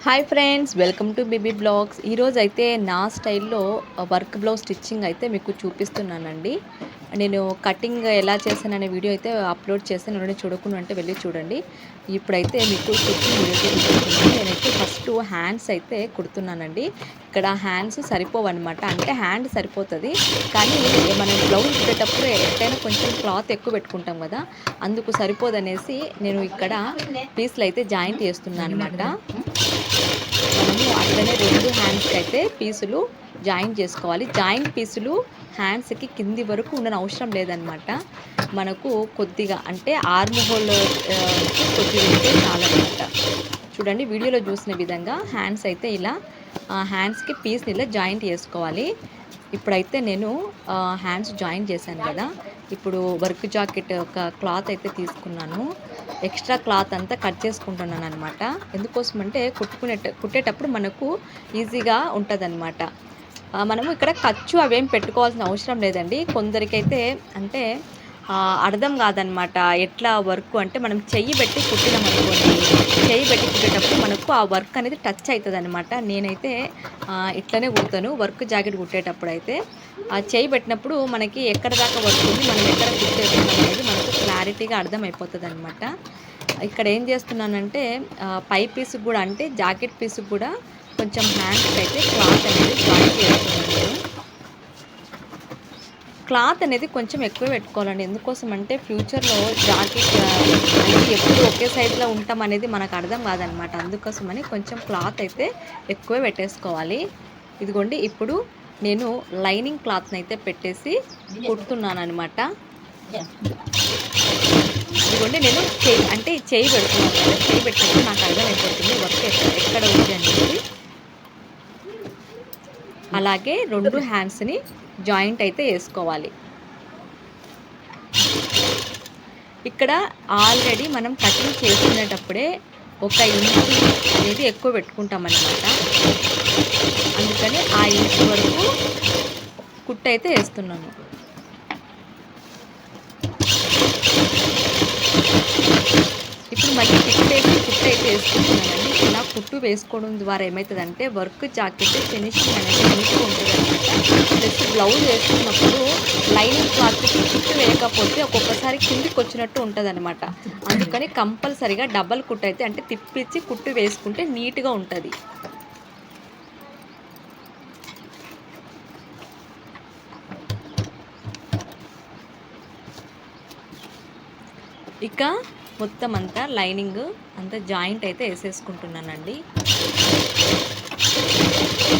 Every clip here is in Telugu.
Hi friends welcome to baby blogs ఈరోజు అయితే నా స్టైల్లో వర్క్ బ్లౌజ్ స్టిచ్చింగ్ అయితే మీకు చూపిస్తున్నానండి. నేను కటింగ్ ఎలా చేశాననే వీడియో అయితే అప్లోడ్ చేశాను. ఎవరైనా చూడకుండా అంటే వెళ్ళి చూడండి. ఇప్పుడైతే మీకు స్టిచ్చింగ్ వీడియో నేనైతే ఫస్ట్ హ్యాండ్స్ అయితే కుడుతున్నానండి. ఇక్కడ హ్యాండ్స్ సరిపోవన్నమాట. అంటే హ్యాండ్ సరిపోతుంది. కానీ మనం బ్లౌజ్ కుట్టేటప్పుడు ఎక్కడైనా కొంచెం క్లాత్ ఎక్కువ పెట్టుకుంటాం కదా అందుకు సరిపోదనేసి నేను ఇక్కడ పీస్లు అయితే జాయింట్ చేస్తున్నాను అనమాట మనము అట్లనే రెండు హ్యాండ్స్కి అయితే పీసులు జాయింట్ చేసుకోవాలి. జాయింట్ పీసులు హ్యాండ్స్కి కింది వరకు ఉండని అవసరం లేదనమాట మనకు కొద్దిగా అంటే ఆర్మ్ హోల్ కొద్దిగా ఉంటే చాలన్నమాట. చూడండి వీడియోలో చూసిన విధంగా హ్యాండ్స్ అయితే ఇలా హ్యాండ్స్కి పీస్ని ఇలా జాయింట్ చేసుకోవాలి. ఇప్పుడైతే నేను హ్యాండ్స్ జాయిన్ చేశాను కదా. ఇప్పుడు వర్క్ జాకెట్ ఒక క్లాత్ అయితే తీసుకున్నాను. ఎక్స్ట్రా క్లాత్ అంతా కట్ చేసుకుంటున్నాను అనమాట ఎందుకోసం అంటే కుట్టుకునే కుట్టేటప్పుడు మనకు ఈజీగా ఉంటుంది మనము ఇక్కడ ఖర్చు అవేం పెట్టుకోవాల్సిన అవసరం లేదండి. కొందరికైతే అంటే అర్థం కాదనమాట ఎట్లా వర్క్ అంటే మనం చెయ్యి పెట్టి కుట్టినాం అనుకోండి. చెయ్యి పెట్టి కుట్టేటప్పుడు మనకు ఆ వర్క్ అనేది టచ్ అవుతుంది అనమాట నేనైతే ఇట్లనే కుడతాను వర్క్ జాకెట్ కుట్టేటప్పుడు అయితే ఆ చెయ్యి పెట్టినప్పుడు మనకి ఎక్కడ దాకా వర్క్ ఉంది మనం ఎక్కడ కుట్టేస్తున్నాం అనేది మనకు క్లారిటీగా అర్థమైపోతుంది అనమాట ఇక్కడ ఏం చేస్తున్నానంటే పై పీస్కి కూడా అంటే జాకెట్ పీస్కి కూడా కొంచెం హ్యాండ్స్కి అయితే క్లాత్ అనేది జాయిన్ చేస్తున్నాను. క్లాత్ అనేది కొంచెం ఎక్కువ పెట్టుకోవాలండి. ఎందుకోసం అంటే ఫ్యూచర్లో జాకెట్ అనేది ఎప్పుడు ఒకే సైజులో ఉంటాం అనేది మనకు అర్థం కాదనమాట. అందుకోసమని కొంచెం క్లాత్ అయితే ఎక్కువ పెట్టేసుకోవాలి. ఇదిగోండి ఇప్పుడు నేను లైనింగ్ క్లాత్ని అయితే పెట్టేసి కుడుతున్నాను అనమాట ఇదిగోండి నేను చేయి అంటే చేయి పెడుతున్నాను. చేయి పెట్టినప్పుడు నాకు అర్థమైపోతుంది వర్క్ ఎక్కడ ఉంది అనేది. అలాగే రెండు హ్యాండ్స్ని జాయింట్ అయితే వేసుకోవాలి. ఇక్కడ ఆల్రెడీ మనం కటింగ్ చేసుకునేటప్పుడే ఒక ఇంచు అనేది ఎక్కువ పెట్టుకుంటాం అన్నమాట అందుకని ఆ ఇంచు వరకు కుట్టు అయితే వేస్తున్నాను ఇప్పుడు మళ్ళీ కుట్టేసి కుట్టు అయితే వేసుకుంటున్నానండి ఇలా కుట్టు వేసుకోవడం ద్వారా ఏమవుతుందంటే వర్క్ జాకెట్ ఫినిషింగ్ అనేది నీట్గా ఉంటుంది అనమాట జస్ట్ బ్లౌజ్ వేసుకున్నప్పుడు లైనింగ్ క్లాత్కి కుట్టు వేయకపోతే ఒక్కొక్కసారి కిందికి వచ్చినట్టు ఉంటుంది అనమాట అందుకని కంపల్సరిగా డబల్ కుట్టు అయితే అంటే తిప్పించి కుట్టు వేసుకుంటే నీట్గా ఉంటుంది. ఇక మొత్తం అంతా లైనింగ్ అంతా జాయింట్ అయితే వేసేసుకుంటున్నానండి.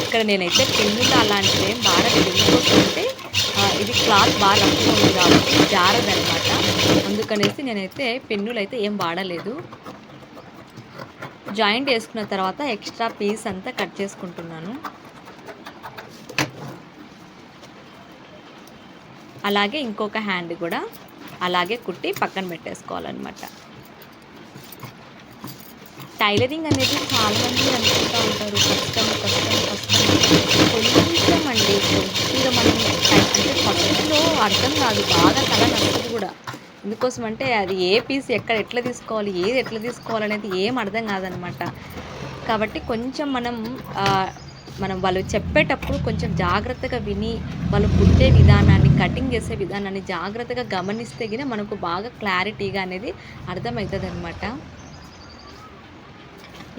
ఇక్కడ నేనైతే పెన్నులు అలాంటివి ఏం బాగా ఎందుకంటే ఇది క్లాత్ బాగా రఫ్గా ఉంది కాబట్టి జారదనమాట అందుకనేసి నేనైతే పెన్నులు అయితే ఏం వాడలేదు. జాయింట్ వేసుకున్న తర్వాత ఎక్స్ట్రా పీస్ అంతా కట్ చేసుకుంటున్నాను. అలాగే ఇంకొక హ్యాండ్ కూడా అలాగే కుట్టి పక్కన పెట్టేసుకోవాలన్నమాట. టైలరింగ్ అనేది చాలామంది అనుకుంటూ ఉంటారు. కష్టం కష్టం కష్టం. కొంచెం అండి కొద్దిగా మనం అంటే ఫస్ట్లో అర్థం కాదు. బాగా తల నచ్చదు కూడా. ఎందుకోసం అంటే అది ఏ పీస్ ఎక్కడ ఎట్లా తీసుకోవాలి ఏది ఎట్లా తీసుకోవాలనేది ఏం అర్థం కాదనమాట. కాబట్టి కొంచెం మనం మనం వాళ్ళు చెప్పేటప్పుడు కొంచెం జాగ్రత్తగా విని వాళ్ళు కుట్టే విధానాన్ని కటింగ్ చేసే విధానాన్ని జాగ్రత్తగా గమనిస్తే గిన మనకు బాగా క్లారిటీగా అనేది అర్థమవుతుంది అనమాట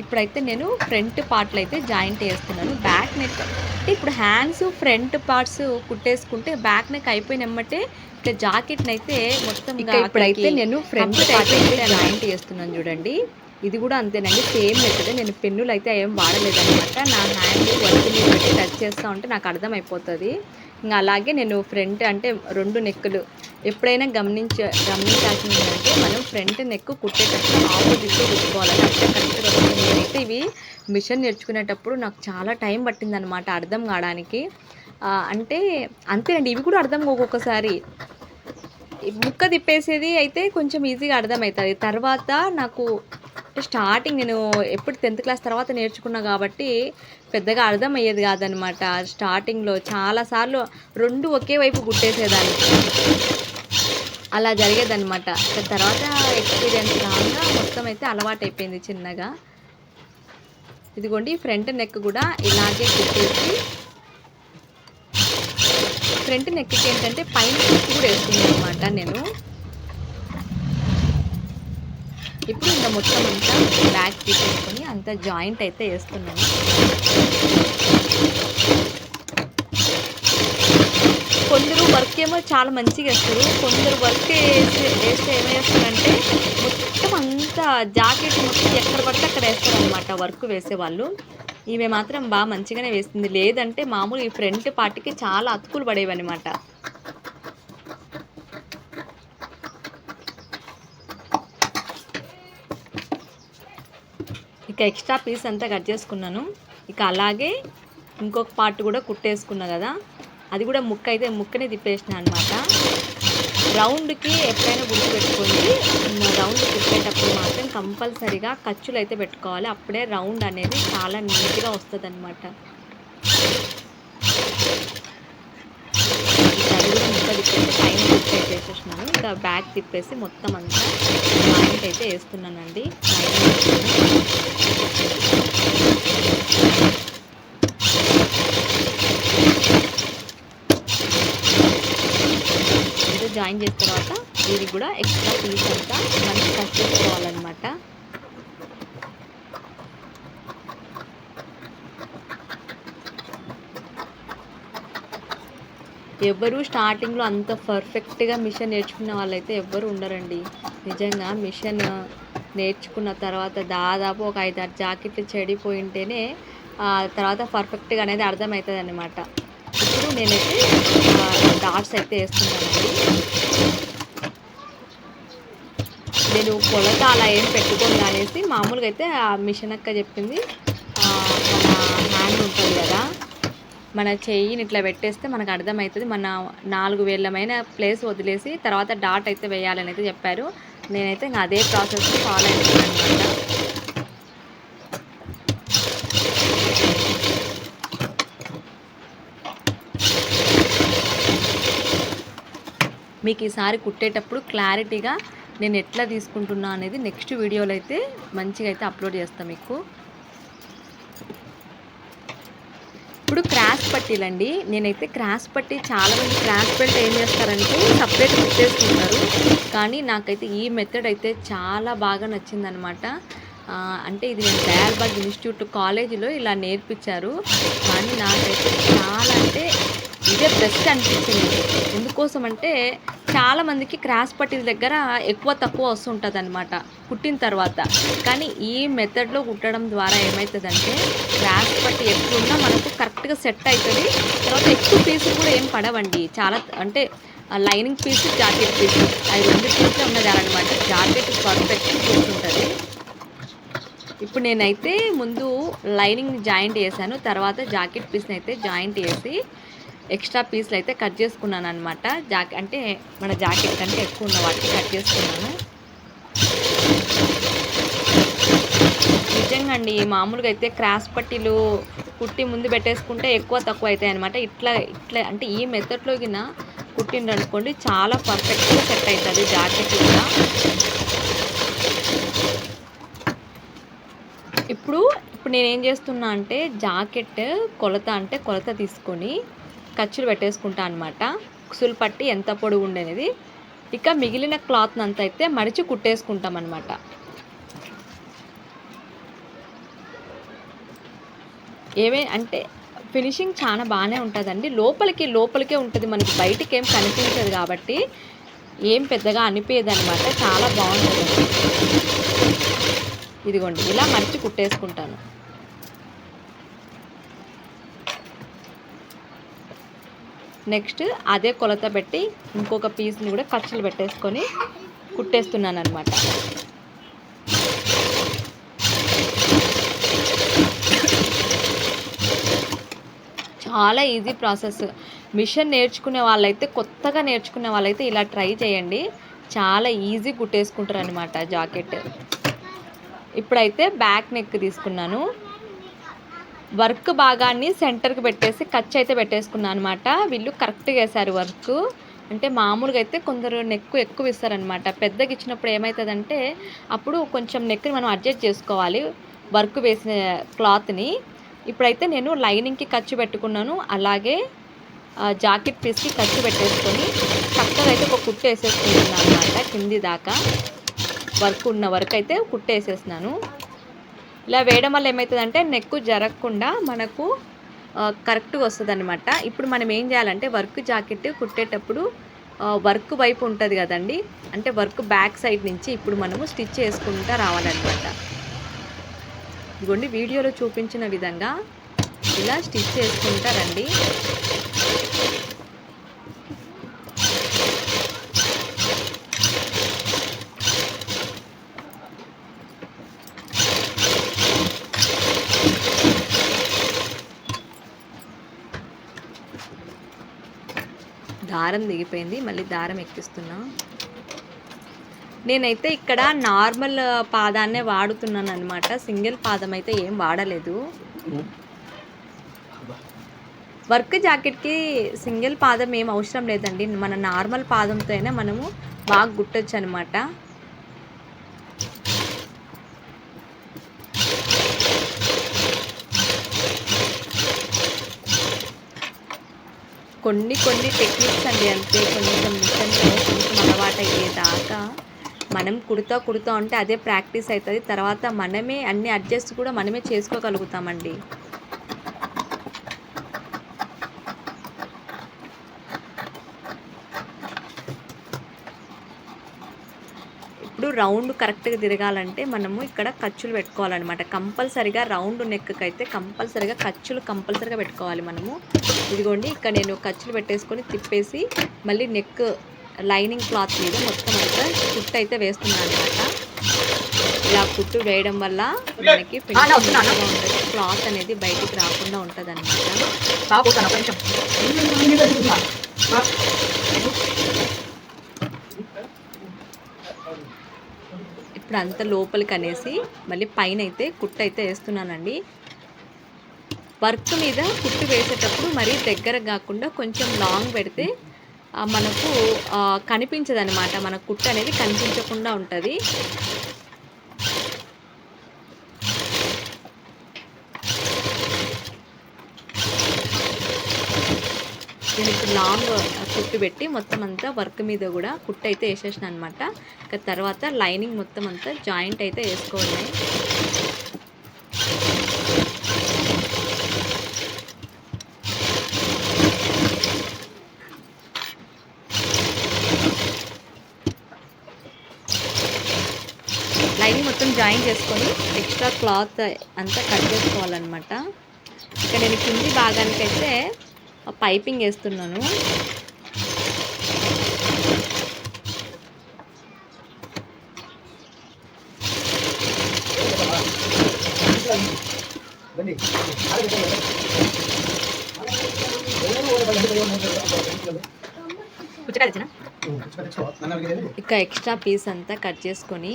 ఇప్పుడైతే నేను ఫ్రంట్ పార్ట్లు అయితే జాయింట్ చేస్తున్నాను బ్యాక్ నెక్ అంటే ఇప్పుడు హ్యాండ్స్ ఫ్రంట్ పార్ట్స్ కుట్టేసుకుంటే బ్యాక్ నెక్ అయిపోయినమ్మటే ఇట్లా జాకెట్ని అయితే మొత్తం ఇప్పుడైతే నేను ఫ్రంట్ పార్ట్ అయితే జాయింట్ చేస్తున్నాను చూడండి. ఇది కూడా అంతేనండి సేమ్ మెథడ్ నేను పెన్నులు అయితే ఏం వాడలేదన్నమాట. నా హ్యాండ్ వర్క్ మీద పెట్టి టచ్ చేస్తూ ఉంటే నాకు అర్థమైపోతుంది. ఇంకా అలాగే నేను ఫ్రంట్ అంటే రెండు నెక్కులు ఎప్పుడైనా గమనించ గమనించాల్సింది ఏంటంటే మనం ఫ్రంట్ నెక్ కుట్టేటప్పుడు ఆపోజిట్లో కుట్టుకోవాలి. అంటే కరెక్ట్గా వస్తుంది నేనైతే ఇవి మిషన్ నేర్చుకునేటప్పుడు నాకు చాలా టైం పట్టిందనమాట అర్థం కావడానికి. అంటే అంతే అండి ఇవి కూడా అర్థం ఒక్కొక్కసారి. ముక్క తిప్పేసేది అయితే కొంచెం ఈజీగా అర్థమవుతుంది. తర్వాత నాకు స్టార్టింగ్ నేను ఎప్పుడు టెన్త్ క్లాస్ తర్వాత నేర్చుకున్నా కాబట్టి పెద్దగా అర్థమయ్యేది కాదనమాట స్టార్టింగ్లో చాలాసార్లు రెండు ఒకే వైపు గుట్టేసేదాన్ని. అలా జరిగేదనమాట తర్వాత ఎక్స్పీరియన్స్ రాగా మొత్తం అయితే అలవాటు అయిపోయింది చిన్నగా. ఇదిగోండి ఫ్రంట్ నెక్ కూడా ఇలాగే కుట్టేసి ఫ్రంట్ నెక్కి ఏంటంటే పైన కుట్టు కూడా వేస్తున్నాను అనమాట నేను. ఇప్పుడు ఇంకా మొత్తం అంతా బ్యాగ్ తీసేసుకొని అంతా జాయింట్ అయితే వేస్తున్నాను. కొందరు వర్క్ ఏమో చాలా మంచిగా వేస్తారు. కొందరు వర్క్ వేసి వేస్తే ఏమేస్తారంటే మొత్తం అంతా జాకెట్ మొత్తం ఎక్కడ పడితే అక్కడ వేస్తారు అనమాట వర్క్ వేసేవాళ్ళు ఈమె మాత్రం బాగా మంచిగానే వేస్తుంది. లేదంటే మామూలు ఈ ఫ్రంట్ పార్టీకి చాలా అతుకులు పడేవి అనమాట ఎక్స్ట్రా పీస్ అంతా కట్ చేసుకున్నాను. ఇక అలాగే ఇంకొక పార్ట్ కూడా కుట్టేసుకున్నా కదా. అది కూడా ముక్క అయితే ముక్కనే తిప్పేసిన అనమాట రౌండ్కి ఎప్పుడైనా గుర్తు పెట్టుకోండి. రౌండ్ కుట్టేటప్పుడు మాత్రం కంపల్సరీగా ఖర్చులు అయితే పెట్టుకోవాలి. అప్పుడే రౌండ్ అనేది చాలా నీట్గా వస్తుంది అనమాట అది కూడా ముక్క తిప్పేసి పైన వేసేసినాను ఇంకా బ్యాగ్ తిప్పేసి మొత్తం అంతా జాయింట్ అయితే వేస్తున్నానండి. జాయిన్ చేసిన తర్వాత దీనికి కూడా ఎక్స్ట్రా పీస్ అంతా మనం కట్ చేసుకోవాలన్నమాట ఎవరు స్టార్టింగ్లో అంత పర్ఫెక్ట్గా మిషన్ నేర్చుకున్న వాళ్ళైతే ఎవ్వరు ఉండరండి. నిజంగా మిషన్ నేర్చుకున్న తర్వాత దాదాపు ఒక ఐదారు జాకెట్లు చెడిపోయి ఉంటేనే తర్వాత పర్ఫెక్ట్గా అనేది అర్థమవుతుంది అనమాట ఇప్పుడు నేనైతే డాట్స్ అయితే వేస్తున్నానండి. నేను కొలత అలా ఏం పెట్టుకోను అనేసి మామూలుగా అయితే ఆ మిషన్ అక్క చెప్పింది. మన హ్యాండ్ ఉంటుంది కదా. మన చెయ్యిని ఇట్లా పెట్టేస్తే మనకు అర్థమవుతుంది. మన నాలుగు వేలమైన ప్లేస్ వదిలేసి తర్వాత డాట్ అయితే వేయాలని అయితే చెప్పారు. నేనైతే ఇంకా అదే ప్రాసెస్ ఫాలో అవుతున్నాను అనమాట మీకు ఈసారి కుట్టేటప్పుడు క్లారిటీగా నేను ఎట్లా తీసుకుంటున్నా అనేది నెక్స్ట్ వీడియోలో అయితే మంచిగా అయితే అప్లోడ్ చేస్తాను మీకు. ఇప్పుడు క్రాస్ పట్టీలండి. నేనైతే క్రాస్ పట్టీ చాలా మంది క్రాస్ బెల్ట్ ఏం చేస్తారంటే సపరేట్ కుట్టేసుకుంటారు. కానీ నాకైతే ఈ మెథడ్ అయితే చాలా బాగా నచ్చిందనమాట. అంటే ఇది నేను దయాల్బాగ్ ఇన్స్టిట్యూట్ కాలేజీలో ఇలా నేర్పించారు. కానీ నాకైతే చాలా అంటే ఇదే బెస్ట్ అనిపించింది. ఎందుకోసం అంటే చాలా మందికి క్రాస్ పట్టీల దగ్గర ఎక్కువ తక్కువ వస్తుంటుంది అనమాట కుట్టిన తర్వాత. కానీ ఈ మెథడ్లో కుట్టడం ద్వారా ఏమవుతుందంటే క్రాస్ పట్టి ఎట్లున్నా మనకు కరెక్ట్గా సెట్ అవుతుంది తర్వాత ఎక్కువ పీసులు కూడా ఏం పడవండి. చాలా అంటే లైనింగ్ పీస్ జాకెట్ పీస్ అవి రెండు పీసులు ఉన్నది అనమాట. జాకెట్ పర్ఫెక్ట్ కూర్చుంటుంది ఇప్పుడు నేనైతే ముందు లైనింగ్ జాయింట్ చేశాను. తర్వాత జాకెట్ పీస్ని అయితే జాయింట్ చేసి ఎక్స్ట్రా పీస్లు అయితే కట్ చేసుకున్నాను అనమాట జాకెట్ అంటే మన జాకెట్ కంటే ఎక్కువ ఉన్న వాటిని కట్ చేసుకున్నాను. నిజంగా అండి మామూలుగా అయితే క్రాస్ పట్టీలు కుట్టి ముందు పెట్టేసుకుంటే ఎక్కువ తక్కువ అవుతాయి అనమాట ఇట్లా ఇట్లా అంటే ఈ మెథడ్లో గిన కుట్టిండ్రు అనుకోండి చాలా పర్ఫెక్ట్గా సెట్ అవుతుంది జాకెట్ కూడా. ఇప్పుడు ఇప్పుడు నేను ఏం చేస్తున్నా అంటే జాకెట్ కొలత అంటే కొలత తీసుకొని ఖర్చులు పెట్టేసుకుంటా అనమాట కుసులు పట్టి ఎంత పొడుగు ఉండేది. ఇక మిగిలిన క్లాత్ అంతా అయితే మడిచి కుట్టేసుకుంటాం అనమాట ఏమే అంటే ఫినిషింగ్ చాలా బాగానే ఉంటుందండి. లోపలికి లోపలికే ఉంటుంది. మనకి బయటికి ఏం కనిపించదు కాబట్టి ఏం పెద్దగా అనిపించదు అనమాట చాలా బాగుంటుంది. ఇదిగోండి ఇలా మడిచి కుట్టేసుకుంటాను. నెక్స్ట్ అదే కొలత పెట్టి ఇంకొక పీస్ని కూడా ఖర్చులు పెట్టేసుకొని కుట్టేస్తున్నాను అనమాట చాలా ఈజీ ప్రాసెస్. మిషన్ నేర్చుకునే వాళ్ళైతే కొత్తగా నేర్చుకునే వాళ్ళైతే ఇలా ట్రై చేయండి. చాలా ఈజీ కుట్టేసుకుంటారు అనమాట జాకెట్. ఇప్పుడైతే బ్యాక్ నెక్ తీసుకున్నాను. వర్క్ భాగాన్ని సెంటర్కి పెట్టేసి ఖర్చు అయితే పెట్టేసుకున్నాను అనమాట వీళ్ళు కరెక్ట్గా వేశారు వర్క్. అంటే మామూలుగా అయితే కొందరు నెక్ ఎక్కువ ఇస్తారనమాట. పెద్దగా ఇచ్చినప్పుడు ఏమవుతుందంటే అప్పుడు కొంచెం నెక్ని మనం అడ్జస్ట్ చేసుకోవాలి వర్క్ వేసిన క్లాత్ని. ఇప్పుడైతే నేను లైనింగ్కి ఖర్చు పెట్టుకున్నాను. అలాగే జాకెట్ పీస్కి ఖర్చు పెట్టేసుకొని చక్కగా అయితే ఒక కుట్టు వేసేసుకుంటున్నాను అనమాట కింది దాకా వర్క్ ఉన్న వర్క్ అయితే కుట్టేసేసినాను ఇలా వేయడం వల్ల ఏమవుతుందంటే నెక్ జరగకుండా మనకు కరెక్ట్గా వస్తుంది అనమాట ఇప్పుడు మనం ఏం చేయాలంటే వర్క్ జాకెట్ కుట్టేటప్పుడు వర్క్ వైపు ఉంటుంది కదండి. అంటే వర్క్ బ్యాక్ సైడ్ నుంచి ఇప్పుడు మనము స్టిచ్ చేసుకుంటూ రావాలన్నమాట. ఇదిగోండి వీడియోలో చూపించిన విధంగా ఇలా స్టిచ్ చేసుకుంటా రండి దారం దిగిపోయింది. మళ్ళీ దారం ఎక్కిస్తున్నా. నేనైతే ఇక్కడ నార్మల్ పాదాన్నే వాడుతున్నాను అనమాట సింగిల్ పాదం అయితే ఏం వాడలేదు. వర్క్ జాకెట్కి సింగిల్ పాదం ఏం అవసరం లేదండి. మన నార్మల్ పాదంతో అయినా మనము బాగా గుట్టొచ్చు అనమాట కొన్ని కొన్ని టెక్నిక్స్ అండి. అంతే కొంచెం మిషన్లో కొంచెం అలవాటు అయ్యేదాకా మనం కుడుతా కుడుతా ఉంటే అదే ప్రాక్టీస్ అవుతుంది తర్వాత మనమే అన్ని అడ్జస్ట్ కూడా మనమే చేసుకోగలుగుతామండి. రౌండ్ కరెక్ట్గా తిరగాలంటే మనము ఇక్కడ ఖర్చులు పెట్టుకోవాలన్నమాట. కంపల్సరిగా రౌండ్ నెక్కి అయితే కంపల్సరిగా ఖర్చులు కంపల్సరిగా పెట్టుకోవాలి మనము. ఇదిగోండి ఇక్కడ నేను ఖర్చులు పెట్టేసుకొని తిప్పేసి మళ్ళీ నెక్ లైనింగ్ క్లాత్ మీద మొత్తం అంతా కుట్టు అయితే వేస్తున్నాను అనమాట ఇలా కుట్టు వేయడం వల్ల మనకి క్లాత్ అనేది బయటికి రాకుండా ఉంటుంది అనమాట బాబు తన ఒక నిమిషం ఇప్పుడు అంత లోపలికి అనేసి మళ్ళీ పైన అయితే కుట్టు అయితే వేస్తున్నానండి. వర్క్ మీద కుట్టు వేసేటప్పుడు మరీ దగ్గర కాకుండా కొంచెం లాంగ్ పెడితే మనకు కనిపించదు అనమాట మన కుట్టు అనేది కనిపించకుండా ఉంటుంది. నేను ఇప్పుడు లాంగ్ కుట్టు పెట్టి మొత్తం అంతా వర్క్ మీద కూడా కుట్టు అయితే వేసేసిన అనమాట ఇక తర్వాత లైనింగ్ మొత్తం అంతా జాయింట్ అయితే వేసుకోవాలి. లైనింగ్ మొత్తం జాయిన్ చేసుకొని ఎక్స్ట్రా క్లాత్ అంతా కట్ చేసుకోవాలన్నమాట. ఇక నేను కింది భాగానికైతే పైపింగ్ వేస్తున్నాను. ఇక ఎక్స్ట్రా పీస్ అంతా కట్ చేసుకొని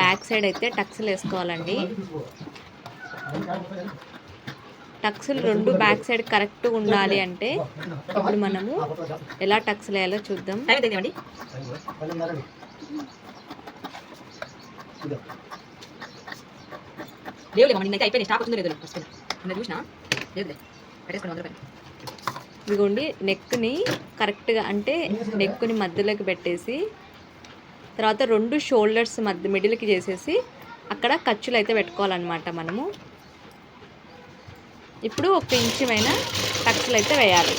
బ్యాక్ సైడ్ అయితే టక్స్లు వేసుకోవాలండి. టక్స్లు రెండు బ్యాక్ సైడ్ కరెక్ట్గా ఉండాలి అంటే ఇప్పుడు మనము ఎలా టక్స్లు వేయాలో చూద్దాం. ఇదిగోండి నెక్ని కరెక్ట్గా అంటే నెక్ని మధ్యలోకి పెట్టేసి తర్వాత రెండు షోల్డర్స్ మధ్య మిడిల్కి చేసేసి అక్కడ ఖర్చులు అయితే పెట్టుకోవాలన్నమాట మనము. ఇప్పుడు ఒక ఇంచుమైన టక్స్లు అయితే వేయాలి.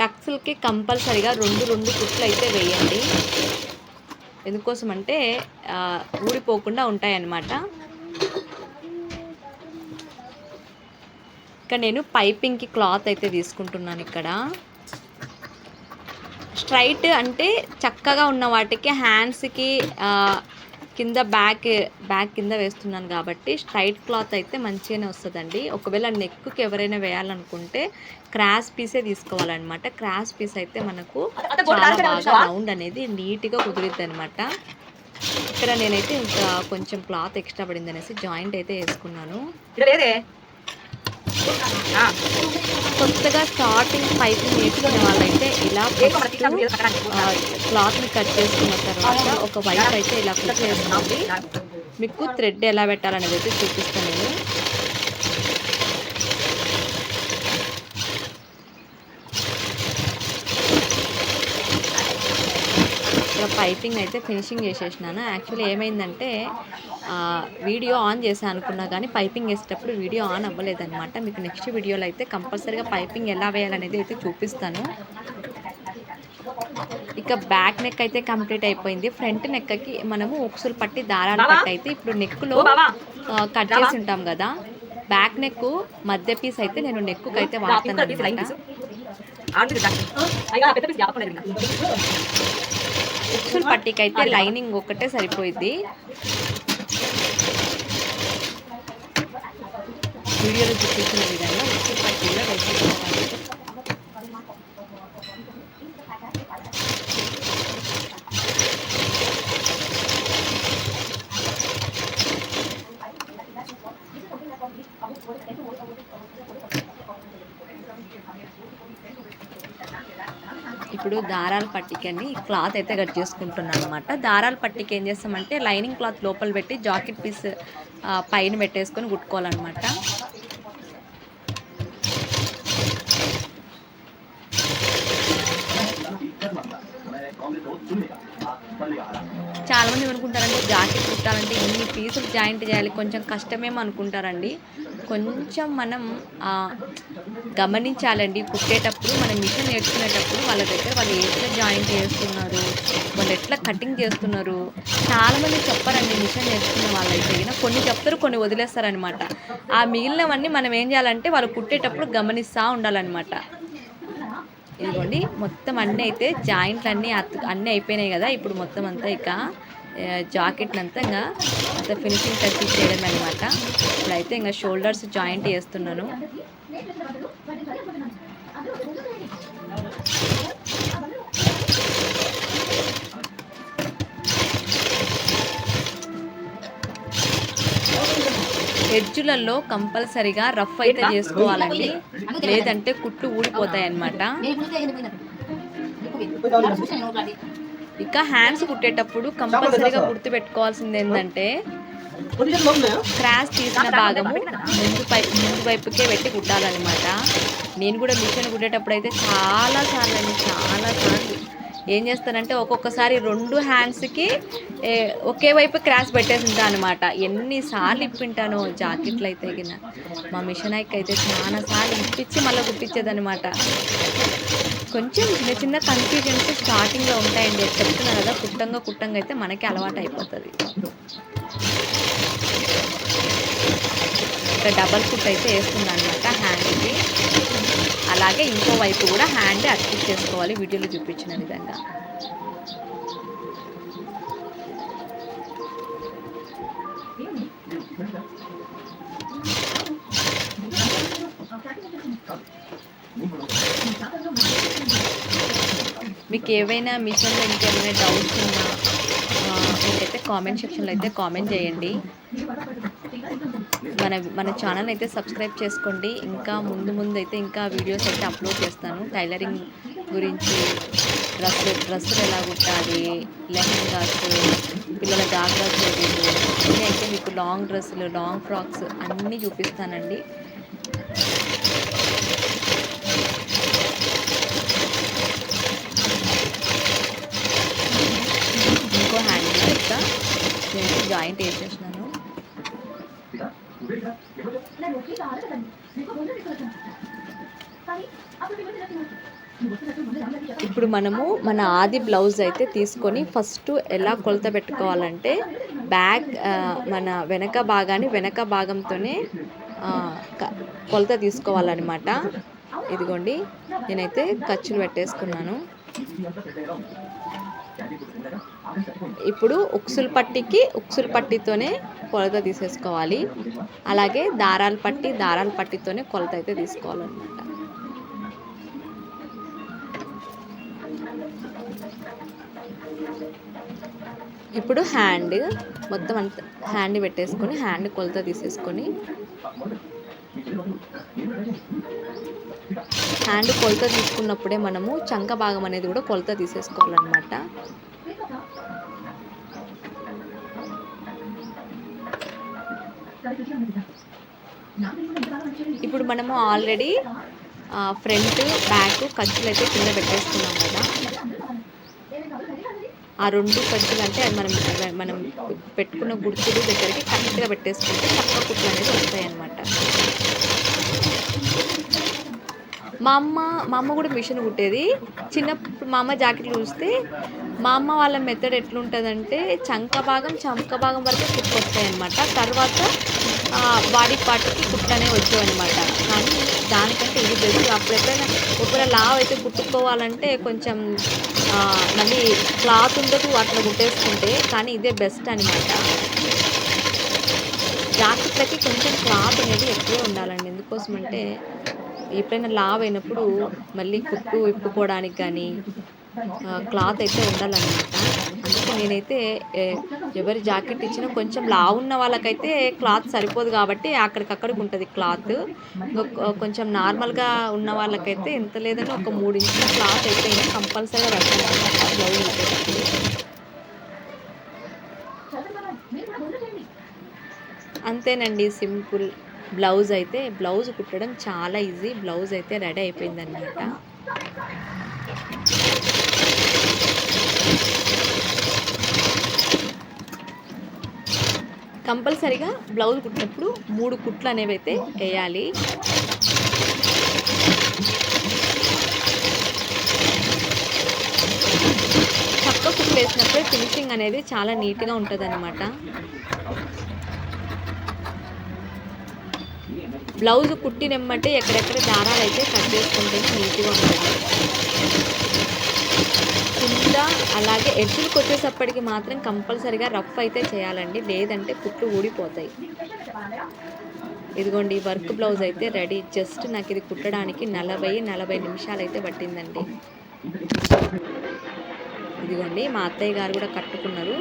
టక్స్లకి కంపల్సరిగా రెండు రెండు కుట్లు అయితే వేయండి. ఎందుకోసం అంటే ఊడిపోకుండా ఉంటాయన్నమాట. ఇక్కడ నేను పైపింగ్కి క్లాత్ అయితే తీసుకుంటున్నాను ఇక్కడ. స్ట్రైట్ అంటే చక్కగా ఉన్న వాటికి హ్యాండ్స్కి కింద బ్యాక్ బ్యాక్ కింద వేస్తున్నాను కాబట్టి స్ట్రైట్ క్లాత్ అయితే మంచిగానే వస్తుందండి. ఒకవేళ నెక్కి ఎవరైనా వేయాలనుకుంటే క్రాస్ పీసే తీసుకోవాలన్నమాట. క్రాస్ పీస్ అయితే మనకు చాలా బాగా రౌండ్ అనేది నీట్గా కుదురుద్ది అనమాట ఇక్కడ నేనైతే ఇంకా కొంచెం క్లాత్ ఎక్స్ట్రా పడింది అనేసి జాయింట్ అయితే వేసుకున్నాను. కొత్తగా స్టార్టింగ్ పైపింగ్ నేర్చుకునే వాళ్ళైతే ఇలా క్లాత్ని కట్ చేసుకున్న తర్వాత ఒక వైపు అయితే ఇలా కుట్ చేసుకోండి. మీకు థ్రెడ్ ఎలా పెట్టాలనేది అయితే చూపిస్తాను నేను. ఇక్కడ పైపింగ్ అయితే ఫినిషింగ్ చేసేసినాను. యాక్చువల్లీ ఏమైందంటే వీడియో ఆన్ చేశాను అనుకున్నా కానీ పైపింగ్ వేసేటప్పుడు వీడియో ఆన్ అవ్వలేదన్నమాట. మీకు నెక్స్ట్ వీడియోలో అయితే కంపల్సరీగా పైపింగ్ ఎలా వేయాలనేది అయితే చూపిస్తాను. ఇక బ్యాక్ నెక్ అయితే కంప్లీట్ అయిపోయింది. ఫ్రంట్ నెక్కి మనము ఉక్సులు పట్టి దారాలు బావా? పట్టి అయితే ఇప్పుడు నెక్లో కట్? చేసి ఉంటాం కదా. బ్యాక్ నెక్ మధ్య పీస్ అయితే నేను నెక్కు అయితే వాడతాను ఉక్సులు పట్టికి అయితే లైనింగ్ ఒక్కటే సరిపోయింది వీడియోలో చూపించిన విధంగా ఉక్సులు పట్టీలో వేసేసుకోవాలి ఇప్పుడు దారాల పట్టికని క్లాత్ అయితే కట్ చేసుకుంటున్నాను అనమాట దారాల పట్టికి ఏం చేస్తామంటే లైనింగ్ క్లాత్ లోపల పెట్టి జాకెట్ పీస్ పైన పెట్టేసుకొని కుట్టుకోవాలన్నమాట. చాలామంది అనుకుంటారండి జాకెట్ కుట్టాలంటే ఇన్ని పీసులు జాయింట్ చేయాలి కొంచెం కష్టమేమో అనుకుంటారండి. కొంచెం మనం గమనించాలండి. కుట్టేటప్పుడు మనం మిషన్ నేర్చుకునేటప్పుడు వాళ్ళ దగ్గర వాళ్ళు ఎట్లా జాయింట్ చేస్తున్నారు వాళ్ళు ఎట్లా కటింగ్ చేస్తున్నారు. చాలామంది చెప్పారండి మిషన్ నేర్చుకున్న వాళ్ళైతే. కొన్ని చెప్తారు కొన్ని వదిలేస్తారనమాట ఆ మిగిలినవన్నీ మనం ఏం చేయాలంటే వాళ్ళు కుట్టేటప్పుడు గమనిస్తూ ఉండాలన్నమాట. ఇదిగోండి మొత్తం అన్నీ అయితే జాయింట్లు అన్నీ అన్నీ అయిపోయినాయి కదా ఇప్పుడు మొత్తం అంతా ఇక జాకెట్ అంతా ఇంకా అంత ఫినిషింగ్ టచ్ చేయడం అనమాట ఇప్పుడైతే ఇంకా షోల్డర్స్ జాయింట్ చేస్తున్నాను. ఎడ్జులలో కంపల్సరిగా రఫ్ అయితే చేసుకోవాలండి. లేదంటే కుట్లు ఊడిపోతాయి అన్నమాట ఇక హ్యాండ్స్ కుట్టేటప్పుడు కంపల్సరీగా గుర్తు పెట్టుకోవాల్సింది ఏంటంటే క్రాస్ తీసిన భాగము ముందు పై ముందు వైపుకే పెట్టి కుట్టాలన్నమాట. నేను కూడా మిషన్ కుట్టేటప్పుడు అయితే చాలా సార్లు అండి చాలా సార్లు. ఏం చేస్తానంటే ఒక్కొక్కసారి రెండు హ్యాండ్స్కి ఒకే వైపు క్రాస్ పెట్టేసి ఉంటాను అనమాట ఎన్నిసార్లు ఇప్పింటాను జాకెట్లు అయితే గిన. మా మిషన్ అయితే చాలా సార్లు ఇప్పించి మళ్ళీ కుట్టించేదనమాట కొంచెం చిన్న చిన్న కన్ఫ్యూజన్స్ స్టార్టింగ్లో ఉంటాయండి. చెప్తున్నా కదా కుట్టంగా కుట్టంగా అయితే మనకి అలవాటు అయిపోతుంది. ఇక్కడ డబల్ కుట్ అయితే వేస్తున్నాను అనమాట హ్యాండ్కి అలాగే ఇంకో వైపు కూడా హ్యాండ్ అతికిచ్చేసుకోవాలి వీడియోలో చూపించిన విధంగా. మీకు ఏవైనా మిషన్లో ఇంకేమైనా డౌట్స్ ఉన్నా మీకైతే కామెంట్ సెక్షన్లో అయితే కామెంట్ చేయండి. మన మన ఛానల్ అయితే సబ్స్క్రైబ్ చేసుకోండి. ఇంకా ముందు ముందు అయితే ఇంకా వీడియోస్ అయితే అప్లోడ్ చేస్తాను. టైలరింగ్ గురించి డ్రెస్ డ్రెస్సులు ఎలా కుట్టాలి లెహంగాస్ పిల్లల గాగ్రా అన్నీ అయితే మీకు లాంగ్ డ్రెస్సులు లాంగ్ ఫ్రాక్స్ అన్నీ చూపిస్తానండి ఇంకో హ్యాండ్ ఇంకా నేను జాయింట్ వేసేసినాను ఇప్పుడు మనము మన ఆది బ్లౌజ్ అయితే తీసుకొని ఫస్ట్ ఎలా కొలత పెట్టుకోవాలంటే బ్యాక్ మన వెనక భాగాన్ని వెనక భాగంతోనే కొలత తీసుకోవాలన్నమాట. ఇదిగోండి నేనైతే ఖర్చులు పెట్టేసుకున్నాను. ఇప్పుడు ఉక్సులు పట్టికి ఉక్సులు పట్టితోనే కొలత తీసేసుకోవాలి. అలాగే దారాలు పట్టి దారాలు పట్టితోనే కొలత అయితే తీసుకోవాలన్నమాట. ఇప్పుడు హ్యాండ్ మొత్తం అంత హ్యాండ్ పెట్టేసుకొని హ్యాండ్ కొలత తీసేసుకొని హ్యాండ్ కొలత తీసుకున్నప్పుడే మనము చంక భాగం అనేది కూడా కొలత తీసేసుకోవాలన్నమాట. ఇప్పుడు మనము ఆల్రెడీ ఫ్రంట్ బ్యాక్ ఖర్చులు అయితే కింద పెట్టేసుకున్నాం కదా. ఆ రెండు ఖర్చులు అంటే అది మనం మనం పెట్టుకున్న గుర్తులు దగ్గరికి కరెక్ట్గా పెట్టేసుకుంటే తక్కువ కుట్లు అనేది వస్తాయి అన్నమాట. మా అమ్మ మా అమ్మ కూడా మిషన్ కుట్టేది. చిన్నప్పుడు మా అమ్మ జాకెట్లు చూస్తే మా అమ్మ వాళ్ళ మెథడ్ ఎట్లుంటుందంటే చంక భాగం చంక భాగం వరకు కుట్టు అనమాట తర్వాత బాడీ పార్ట్కి కుట్టనే వచ్చాయి అనమాట కానీ దానికంటే ఇది బెస్ట్. అప్పుడు ఎప్పుడైనా ఒకవేళ లావ్ అయితే కుట్టుకోవాలంటే కొంచెం మళ్ళీ క్లాత్ ఉండదు అట్లా కుట్టేసుకుంటే కానీ ఇదే బెస్ట్ అనమాట జాకెట్లకి కొంచెం క్లాత్ అనేది ఎక్కువే ఉండాలండి. ఎందుకోసం అంటే ఎప్పుడైనా లావ్ అయినప్పుడు మళ్ళీ కుట్టు విప్పుకోవడానికి కానీ క్లాత్ అయితే ఉండాలన్నమాట. అందుకే నేనైతే ఎవరి జాకెట్ ఇచ్చినా కొంచెం లావు ఉన్న వాళ్ళకైతే క్లాత్ సరిపోదు కాబట్టి అక్కడికక్కడికి ఉంటుంది క్లాత్. కొంచెం నార్మల్గా ఉన్న వాళ్ళకైతే ఎంత లేదని ఒక మూడు ఇంచుల క్లాత్ అయితే కంపల్సరీగా పెట్టాలన్నమాట బ్లౌజ్ అంతేనండి సింపుల్. బ్లౌజ్ అయితే బ్లౌజ్ కుట్టడం చాలా ఈజీ. బ్లౌజ్ అయితే రెడీ అయిపోయిందన్నమాట. కంపల్సరీగా బ్లౌజ్ కుట్టినప్పుడు మూడు కుట్లు అనేవి అయితే వేయాలి. చక్క కుట్లు వేసినప్పుడే ఫినిషింగ్ అనేది చాలా నీట్గా ఉంటుంది బ్లౌజ్ కుట్టినమ్మంటే ఎక్కడెక్కడ దారాలు అయితే కట్ చేసుకుంటేనే నీట్గా ఉంటుంది. కూడా అలాగే ఎడ్జులకు వచ్చేసప్పటికి మాత్రం కంపల్సరిగా రఫ్ అయితే చేయాలండి. లేదంటే కుట్లు ఊడిపోతాయి. ఇదిగోండి వర్క్ బ్లౌజ్ అయితే రెడీ. జస్ట్ నాకు ఇది కుట్టడానికి నలభై నలభై నిమిషాలు అయితే పట్టిందండి. ఇదిగోండి మా అత్తయ్య గారు కూడా కట్టుకున్నారు.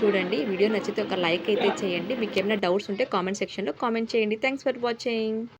చూడండి వీడియో నచ్చితే ఒక లైక్ అయితే చేయండి. మీకు ఏమైనా డౌట్స్ ఉంటే కామెంట్ సెక్షన్లో కామెంట్ చేయండి. Thanks for watching.